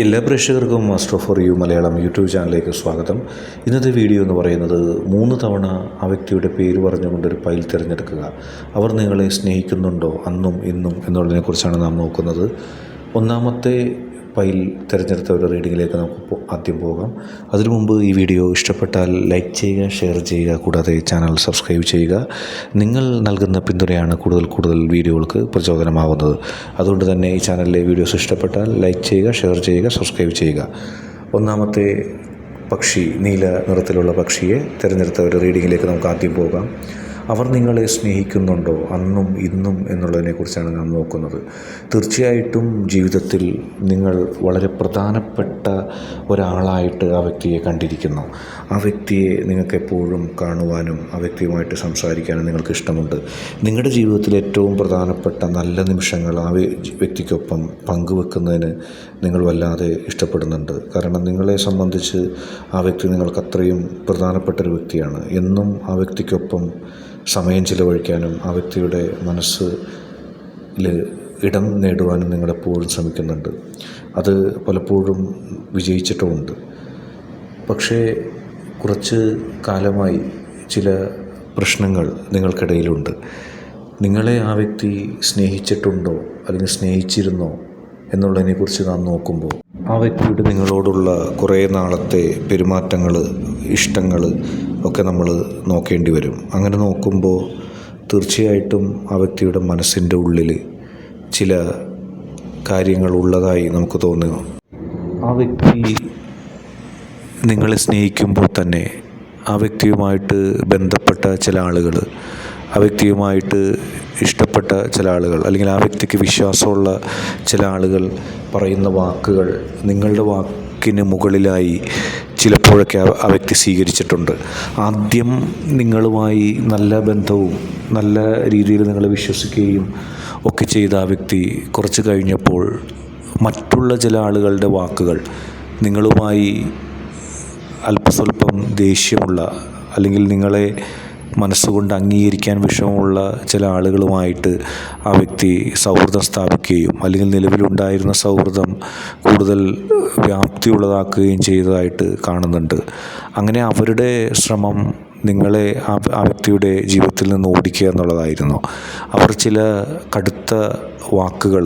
എല്ലാ പ്രേക്ഷകർക്കും Master For You Malayalam YouTube ചാനലിലേക്ക് സ്വാഗതം. ഇന്നത്തെ വീഡിയോ എന്ന് പറയുന്നത് മൂന്ന് തവണ ആ വ്യക്തിയുടെ പേര് പറഞ്ഞുകൊണ്ട് ഒരു ഫയൽ തിരഞ്ഞെടുക്കുക. അവർ നിങ്ങളെ സ്നേഹിക്കുന്നുണ്ടോ? അന്നും ഇന്നും എന്നുള്ളതിനെക്കുറിച്ചാണ് നാം നോക്കുന്നത്. ഒന്നാമത്തെ ഫയൽ തിരഞ്ഞെടുത്ത ഒരു റീഡിങ്ങിലേക്ക് നമുക്ക് ആദ്യം പോകാം. അതിനു മുമ്പ് ഈ വീഡിയോ ഇഷ്ടപ്പെട്ടാൽ ലൈക്ക് ചെയ്യുക ഷെയർ ചെയ്യുക കൂടാതെ ചാനൽ സബ്സ്ക്രൈബ് ചെയ്യുക. നിങ്ങൾ നൽകുന്ന പിന്തുണയാണ് കൂടുതൽ കൂടുതൽ വീഡിയോകൾക്ക് പ്രചോദനമാവുന്നത്. അതുകൊണ്ട് തന്നെ ഈ ചാനലിലെ വീഡിയോസ് ഇഷ്ടപ്പെട്ടാൽ ലൈക്ക് ചെയ്യുക ഷെയർ ചെയ്യുക സബ്സ്ക്രൈബ് ചെയ്യുക. ഒന്നാമത്തെ പക്ഷി നീല നിറത്തിലുള്ള പക്ഷിയെ തിരഞ്ഞെടുത്ത ഒരു റീഡിങ്ങിലേക്ക് നമുക്ക് ആദ്യം പോകാം. അവർ നിങ്ങളെ സ്നേഹിക്കുന്നുണ്ടോ അന്നും ഇന്നും എന്നുള്ളതിനെക്കുറിച്ചാണ് നാം നോക്കുന്നത്. തീർച്ചയായിട്ടും ജീവിതത്തിൽ നിങ്ങൾ വളരെ പ്രധാനപ്പെട്ട ഒരാളായിട്ട് ആ വ്യക്തിയെ കണ്ടിരിക്കുന്നു. ആ വ്യക്തിയെ നിങ്ങൾക്ക് എപ്പോഴും കാണുവാനും ആ വ്യക്തിയുമായിട്ട് സംസാരിക്കാനും നിങ്ങൾക്ക് ഇഷ്ടമുണ്ട്. നിങ്ങളുടെ ജീവിതത്തിൽ ഏറ്റവും പ്രധാനപ്പെട്ട നല്ല നിമിഷങ്ങൾ ആ വ്യക്തിക്കൊപ്പം പങ്കുവെക്കുന്നതിന് നിങ്ങൾ വല്ലാതെ ഇഷ്ടപ്പെടുന്നുണ്ട്. കാരണം നിങ്ങളെ സംബന്ധിച്ച് ആ വ്യക്തി നിങ്ങൾക്ക് അത്രയും പ്രധാനപ്പെട്ട ഒരു വ്യക്തിയാണ്. എന്നും ആ വ്യക്തിക്കൊപ്പം സമയം ചിലവഴിക്കാനും ആ വ്യക്തിയുടെ മനസ്സ് ഇടം നേടുവാനും നിങ്ങളെപ്പോഴും ശ്രമിക്കുന്നുണ്ട്. അത് പലപ്പോഴും വിജയിച്ചിട്ടുമുണ്ട്. പക്ഷേ കുറച്ച് കാലമായി ചില പ്രശ്നങ്ങൾ നിങ്ങൾക്കിടയിലുണ്ട്. നിങ്ങളെ ആ വ്യക്തി സ്നേഹിച്ചിട്ടുണ്ടോ? അല്ലെങ്കിൽ സ്നേഹിച്ചിരുന്നോ? എന്നുള്ളതിനെക്കുറിച്ച് നാം നോക്കുമ്പോൾ ആ വ്യക്തിയുടെ നിങ്ങളോടുള്ള കുറേ നാളത്തെ പെരുമാറ്റങ്ങൾ ഇഷ്ടങ്ങൾ ഒക്കെ നമ്മൾ നോക്കേണ്ടി വരും. അങ്ങനെ നോക്കുമ്പോൾ തീർച്ചയായിട്ടും ആ വ്യക്തിയുടെ മനസ്സിന്റെ ഉള്ളിൽ ചില കാര്യങ്ങൾ ഉള്ളതായി നമുക്ക് തോന്നുന്നു. ആ വ്യക്തി നിങ്ങളെ സ്നേഹിക്കുമ്പോൾ തന്നെ ആ വ്യക്തിയുമായിട്ട് ബന്ധപ്പെട്ട ചില ആളുകൾ ആ വ്യക്തിയുമായിട്ട് ഇഷ്ടപ്പെട്ട ചില ആളുകൾ അല്ലെങ്കിൽ ആ വ്യക്തിക്ക് വിശ്വാസമുള്ള ചില ആളുകൾ പറയുന്ന വാക്കുകൾ നിങ്ങളുടെ വാക്കിന് മുകളിലായി ചിലപ്പോഴൊക്കെ ആ- വ്യക്തി സ്വീകരിച്ചിട്ടുണ്ട്. ആദ്യം നിങ്ങളുമായി നല്ല ബന്ധവും നല്ല രീതിയിൽ നിങ്ങളെ വിശ്വസിക്കുകയും ഒക്കെ ചെയ്ത ആ വ്യക്തി കുറച്ച് കഴിഞ്ഞപ്പോൾ മറ്റുള്ള ചില ആളുകളുടെ വാക്കുകൾ നിങ്ങളുമായി അല്പസ്വല്പം ദേഷ്യമുള്ള അല്ലെങ്കിൽ നിങ്ങളെ മനസ്സുകൊണ്ട് അംഗീകരിക്കാൻ വിഷമമുള്ള ചില ആളുകളുമായിട്ട് ആ വ്യക്തി സൗഹൃദം സ്ഥാപിക്കുകയും അല്ലെങ്കിൽ നിലവിലുണ്ടായിരുന്ന സൗഹൃദം കൂടുതൽ വ്യാപ്തിയുള്ളതാക്കുകയും ചെയ്തതായിട്ട് കാണുന്നുണ്ട്. അങ്ങനെ അവരുടെ ശ്രമം നിങ്ങളെ ആ ആ വ്യക്തിയുടെ ജീവിതത്തിൽ നിന്ന് ഓടിക്കുക എന്നുള്ളതായിരുന്നു. അവർ ചില കടുത്ത വാക്കുകൾ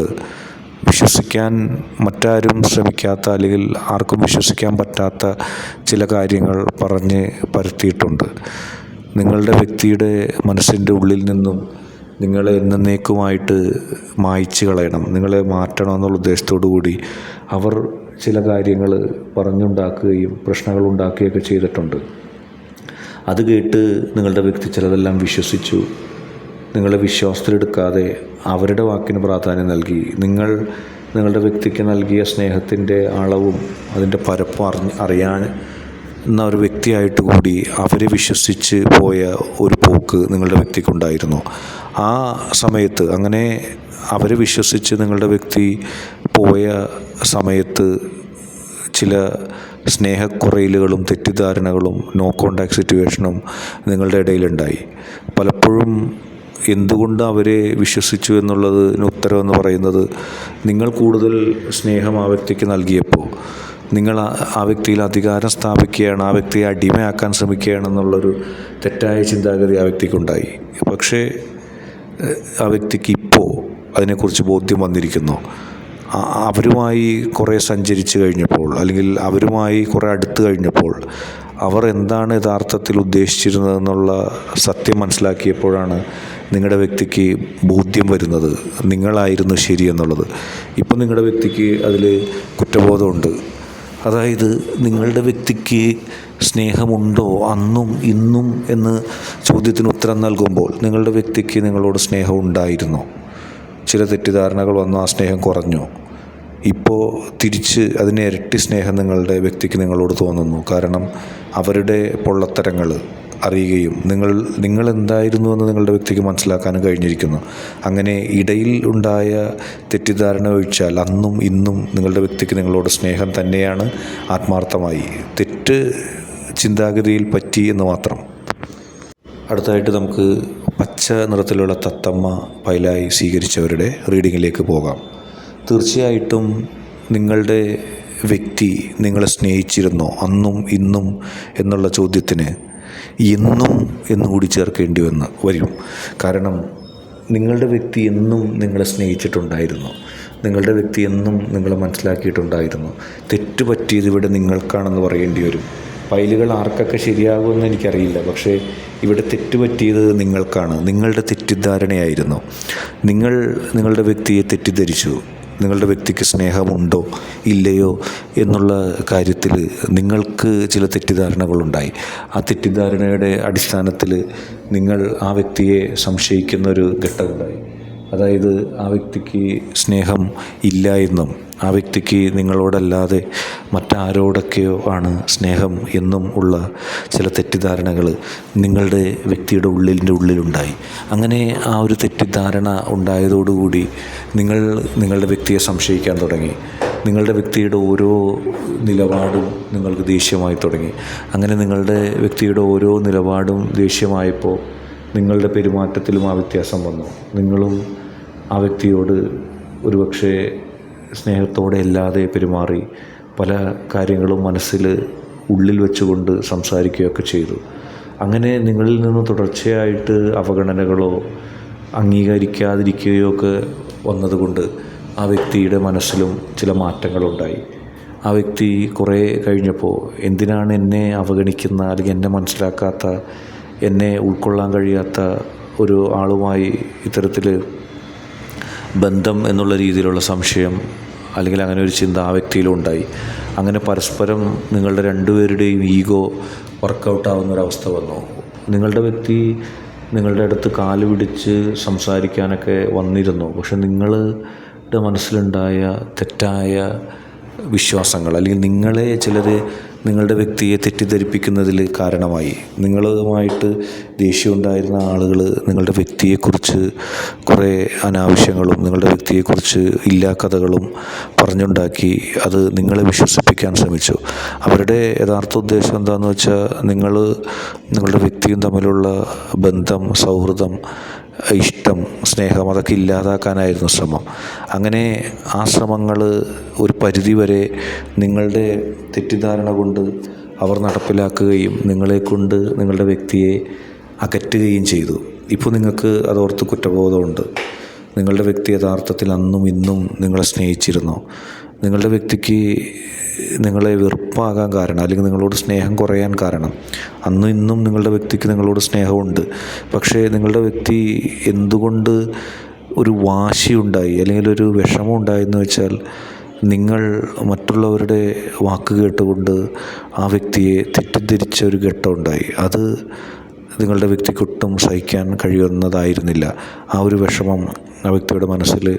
വിശ്വസിക്കാൻ മറ്റാരും ശ്രമിക്കാത്ത അല്ലെങ്കിൽ ആർക്കും വിശ്വസിക്കാൻ പറ്റാത്ത ചില കാര്യങ്ങൾ പറഞ്ഞ് പരത്തിയിട്ടുണ്ട്. നിങ്ങളുടെ വ്യക്തിയുടെ മനസ്സിന്റെ ഉള്ളിൽ നിന്നും നിങ്ങളെ എന്നേക്കുമായിട്ട് മായ്ച്ചു കളയണം നിങ്ങളെ മാറ്റണം എന്നുള്ള ഉദ്ദേശത്തോടു കൂടി അവർ ചില കാര്യങ്ങൾ പറഞ്ഞുണ്ടാക്കുകയും പ്രശ്നങ്ങൾ ഉണ്ടാക്കുകയൊക്കെ ചെയ്തിട്ടുണ്ട്. അത് കേട്ട് നിങ്ങളുടെ വ്യക്തി ചിലതെല്ലാം വിശ്വസിച്ചു. നിങ്ങളെ വിശ്വാസത്തിലെടുക്കാതെ അവരുടെ വാക്കിന് പ്രാധാന്യം നൽകി നിങ്ങൾ നിങ്ങളുടെ വ്യക്തിക്ക് നൽകിയ സ്നേഹത്തിന്റെ അളവും അതിന്റെ പരപ്പും അറിഞ്ഞ് അറിയാൻ എന്ന ഒരു വ്യക്തിയായിട്ട് കൂടി അവരെ വിശ്വസിച്ച് പോയ ഒരു പോക്ക് നിങ്ങളുടെ വ്യക്തിക്കുണ്ടായിരുന്നു. ആ സമയത്ത് അങ്ങനെ അവരെ വിശ്വസിച്ച് നിങ്ങളുടെ വ്യക്തി പോയ സമയത്ത് ചില സ്നേഹക്കുറയിലുകളും തെറ്റിദ്ധാരണകളും നോ കോണ്ടാക്ട് സിറ്റുവേഷനും നിങ്ങളുടെ ഇടയിലുണ്ടായി. പലപ്പോഴും എന്തുകൊണ്ട് അവരെ വിശ്വസിച്ചു എന്നുള്ളതിന് ഉത്തരവെന്ന് പറയുന്നത് നിങ്ങൾ കൂടുതൽ സ്നേഹം ആ വ്യക്തിക്ക് നൽകിയപ്പോൾ. നിങ്ങൾ ആ- വ്യക്തിയിൽ അധികാരം സ്ഥാപിക്കുകയാണ് ആ വ്യക്തിയെ അടിമയാക്കാൻ ശ്രമിക്കുകയാണെന്നുള്ളൊരു തെറ്റായ ചിന്താഗതി ആ വ്യക്തിക്കുണ്ടായി. പക്ഷേ ആ വ്യക്തിക്ക് ഇപ്പോൾ അതിനെക്കുറിച്ച് ബോധ്യം വന്നിരിക്കുന്നു. അവരുമായി കുറേ സഞ്ചരിച്ച് കഴിഞ്ഞപ്പോൾ അല്ലെങ്കിൽ അവരുമായി കുറേ അടുത്ത് കഴിഞ്ഞപ്പോൾ അവർ എന്താണ് യഥാർത്ഥത്തിൽ ഉദ്ദേശിച്ചിരുന്നതെന്നുള്ള സത്യം മനസ്സിലാക്കിയപ്പോഴാണ് നിങ്ങളുടെ വ്യക്തിക്ക് ബോധ്യം വരുന്നത്. നിങ്ങളായിരുന്നു ശരിയെന്നുള്ളത് ഇപ്പം നിങ്ങളുടെ വ്യക്തിക്ക് അതിൽ കുറ്റബോധമുണ്ട്. അതായത് നിങ്ങളുടെ വ്യക്തിക്ക് സ്നേഹമുണ്ടോ അന്നും ഇന്നും എന്ന് ചോദ്യത്തിന് ഉത്തരം നൽകുമ്പോൾ നിങ്ങളുടെ വ്യക്തിക്ക് നിങ്ങളോട് സ്നേഹം ഉണ്ടായിരുന്നോ? ചില തെറ്റിദ്ധാരണകൾ വന്നു ആ സ്നേഹം കുറഞ്ഞു? ഇപ്പോൾ തിരിച്ച് അതിന് ഇരട്ടി സ്നേഹം നിങ്ങളുടെ വ്യക്തിക്ക് നിങ്ങളോട് തോന്നുന്നു. കാരണം അവരുടെ പൊള്ളത്തരങ്ങൾ അറിയുകയും നിങ്ങൾ നിങ്ങൾ എന്തായിരുന്നു എന്ന് നിങ്ങളുടെ വ്യക്തിക്ക് മനസ്സിലാക്കാനും കഴിഞ്ഞിരിക്കുന്നു. അങ്ങനെ ഇടയിൽ ഉണ്ടായ തെറ്റിദ്ധാരണ ഒഴിച്ചാൽ അന്നും ഇന്നും നിങ്ങളുടെ വ്യക്തിക്ക് നിങ്ങളോട് സ്നേഹം തന്നെയാണ് ആത്മാർത്ഥമായി. തെറ്റ് ചിന്താഗതിയിൽ പറ്റി എന്ന് മാത്രം. അടുത്തതായിട്ട് നമുക്ക് പച്ച നിറത്തിലുള്ള തത്തമ്മ പൈലായി സ്വീകരിച്ചവരുടെ റീഡിങ്ങിലേക്ക് പോകാം. തീർച്ചയായിട്ടും നിങ്ങളുടെ വ്യക്തി നിങ്ങളെ സ്നേഹിച്ചിരുന്നോ അന്നും ഇന്നും എന്നുള്ള ചോദ്യത്തിന് എന്നും എന്നുകൂടി ചേർക്കേണ്ടി വന്ന് വരും. കാരണം നിങ്ങളുടെ വ്യക്തി എന്നും നിങ്ങളെ സ്നേഹിച്ചിട്ടുണ്ടായിരുന്നു. നിങ്ങളുടെ വ്യക്തി എന്നും നിങ്ങളെ മനസ്സിലാക്കിയിട്ടുണ്ടായിരുന്നു. തെറ്റ് പറ്റിയത് ഇവിടെ നിങ്ങൾക്കാണെന്ന് പറയേണ്ടി വരും. ഫയലുകൾ ആർക്കൊക്കെ ശരിയാകുമെന്ന് എനിക്കറിയില്ല. പക്ഷേ ഇവിടെ തെറ്റ് പറ്റിയത് നിങ്ങൾക്കാണ്. നിങ്ങളുടെ തെറ്റിദ്ധാരണയായിരുന്നു. നിങ്ങൾ നിങ്ങളുടെ വ്യക്തിയെ തെറ്റിദ്ധരിച്ചു. നിങ്ങളുടെ വ്യക്തിക്ക് സ്നേഹമുണ്ടോ? ഇല്ലയോ? എന്നുള്ള കാര്യത്തിൽ നിങ്ങൾക്ക് ചില തെറ്റിദ്ധാരണകളുണ്ടായി. ആ തെറ്റിദ്ധാരണയുടെ അടിസ്ഥാനത്തിൽ നിങ്ങൾ ആ വ്യക്തിയെ സംശയിക്കുന്നൊരു ഘട്ടമുണ്ടായി. അതായത് ആ വ്യക്തിക്ക് സ്നേഹം ഇല്ല എന്നും ആ വ്യക്തിക്ക് നിങ്ങളോടല്ലാതെ മറ്റാരോടൊക്കെയോ ആണ് സ്നേഹം എന്നും ഉള്ള ചില തെറ്റിദ്ധാരണകൾ നിങ്ങളുടെ വ്യക്തിയുടെ ഉള്ളിന്റെ ഉള്ളിലുണ്ടായി. അങ്ങനെ ആ ഒരു തെറ്റിദ്ധാരണ ഉണ്ടായതോടുകൂടി നിങ്ങൾ നിങ്ങളുടെ വ്യക്തിയെ സംശയിക്കാൻ തുടങ്ങി. നിങ്ങളുടെ വ്യക്തിയുടെ ഓരോ നിലപാടും നിങ്ങൾക്ക് ദേഷ്യമായി തുടങ്ങി. അങ്ങനെ നിങ്ങളുടെ വ്യക്തിയുടെ ഓരോ നിലപാടും ദേഷ്യമായപ്പോൾ നിങ്ങളുടെ പെരുമാറ്റത്തിലും ആ വ്യത്യാസം വന്നു. നിങ്ങളും ആ വ്യക്തിയോട് ഒരുപക്ഷെ സ്നേഹത്തോടെ അല്ലാതെ പെരുമാറി പല കാര്യങ്ങളും മനസ്സിൽ ഉള്ളിൽ വെച്ചുകൊണ്ട് സംസാരിക്കുകയൊക്കെ ചെയ്തു. അങ്ങനെ നിങ്ങളിൽ നിന്ന് തുടർച്ചയായിട്ട് അവഗണനകളോ അംഗീകരിക്കാതിരിക്കുകയോ ഒക്കെ വന്നതുകൊണ്ട് ആ വ്യക്തിയുടെ മനസ്സിലും ചില മാറ്റങ്ങളുണ്ടായി. ആ വ്യക്തി കുറേ കഴിഞ്ഞപ്പോൾ എന്തിനാണ് എന്നെ അവഗണിക്കുന്ന അല്ലെങ്കിൽ എന്നെ മനസ്സിലാക്കാത്ത എന്നെ ഉൾക്കൊള്ളാൻ കഴിയാത്ത ഒരു ആളുമായി ഇത്തരത്തിൽ ബന്ധം എന്നുള്ള രീതിയിലുള്ള സംശയം അല്ലെങ്കിൽ അങ്ങനെ ഒരു ചിന്ത ആ വ്യക്തിയിലും ഉണ്ടായി. അങ്ങനെ പരസ്പരം നിങ്ങളുടെ രണ്ടുപേരുടെയും ഈഗോ വർക്കൗട്ട് ആവുന്ന ഒരവസ്ഥ വന്നു. നിങ്ങളുടെ വ്യക്തി നിങ്ങളുടെ അടുത്ത് കാൽ പിടിച്ച് സംസാരിക്കാനൊക്കെ വന്നിരുന്നു. പക്ഷെ നിങ്ങളുടെ മനസ്സിലുണ്ടായ തെറ്റായ വിശ്വാസങ്ങൾ അല്ലെങ്കിൽ നിങ്ങളെ ചിലർ നിങ്ങളുടെ വ്യക്തിയെ തെറ്റിദ്ധരിപ്പിക്കുന്നതിൽ കാരണമായി. നിങ്ങളുമായിട്ട് ദേഷ്യമുണ്ടായിരുന്ന ആളുകൾ നിങ്ങളുടെ വ്യക്തിയെക്കുറിച്ച് കുറേ അനാവശ്യങ്ങളും നിങ്ങളുടെ വ്യക്തിയെക്കുറിച്ച് ഇല്ലാ കഥകളും പറഞ്ഞുണ്ടാക്കി അത് നിങ്ങളെ വിശ്വസിപ്പിക്കാൻ ശ്രമിച്ചു. അവരുടെ യഥാർത്ഥ ഉദ്ദേശം എന്താണെന്ന് വെച്ചാൽ നിങ്ങൾ നിങ്ങളുടെ വ്യക്തിയും തമ്മിലുള്ള ബന്ധം സൗഹൃദം ഇഷ്ടം സ്നേഹം അതൊക്കെ ഇല്ലാതാക്കാനായിരുന്നു ശ്രമം. അങ്ങനെ ആ ശ്രമങ്ങൾ ഒരു പരിധിവരെ നിങ്ങളുടെ തെറ്റിദ്ധാരണ കൊണ്ട് അവർ നടപ്പിലാക്കുകയും നിങ്ങളെക്കൊണ്ട് നിങ്ങളുടെ വ്യക്തിയെ അകറ്റുകയും ചെയ്തു. ഇപ്പോൾ നിങ്ങൾക്ക് അതോർത്ത് കുറ്റബോധമുണ്ട്. നിങ്ങളുടെ വ്യക്തി യഥാർത്ഥത്തിൽ അന്നും ഇന്നും നിങ്ങളെ സ്നേഹിച്ചിരുന്നു. നിങ്ങളുടെ വ്യക്തിക്ക് നിങ്ങളെ വെറുപ്പാകാൻ കാരണം അല്ലെങ്കിൽ നിങ്ങളോട് സ്നേഹം കുറയാൻ കാരണം. അന്നും ഇന്നും നിങ്ങളുടെ വ്യക്തിക്ക് നിങ്ങളോട് സ്നേഹമുണ്ട്. പക്ഷേ നിങ്ങളുടെ വ്യക്തി എന്തുകൊണ്ട് ഒരു വാശിയുണ്ടായി അല്ലെങ്കിൽ ഒരു വിഷമം ഉണ്ടായെന്ന് വെച്ചാൽ നിങ്ങൾ മറ്റുള്ളവരുടെ വാക്ക് കേട്ടുകൊണ്ട് ആ വ്യക്തിയെ തെറ്റിദ്ധരിച്ച ഒരു ഘട്ടമുണ്ടായി അത് നിങ്ങളുടെ വ്യക്തിക്കൊട്ടും സഹിക്കാൻ കഴിയുന്നതായിരുന്നില്ല. ആ ഒരു വിഷമം ആ വ്യക്തിയുടെ മനസ്സിൽ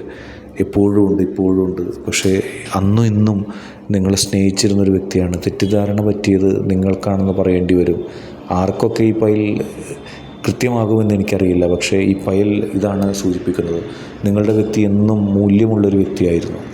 എപ്പോഴും ഉണ്ട് ഇപ്പോഴും ഉണ്ട്. പക്ഷേ അന്നും ഇന്നും നിങ്ങളെ സ്നേഹിച്ചിരുന്നൊരു വ്യക്തിയാണ്. തെറ്റിദ്ധാരണ പറ്റിയത് നിങ്ങൾക്കാണെന്ന് പറയേണ്ടി വരും. ആർക്കൊക്കെ ഈ പൈൽ കൃത്യമാകുമെന്ന് എനിക്കറിയില്ല. പക്ഷേ ഈ പൈൽ ഇതാണ് സൂചിപ്പിക്കുന്നത്. നിങ്ങളുടെ വ്യക്തി എന്നും മൂല്യമുള്ളൊരു വ്യക്തിയായിരുന്നു.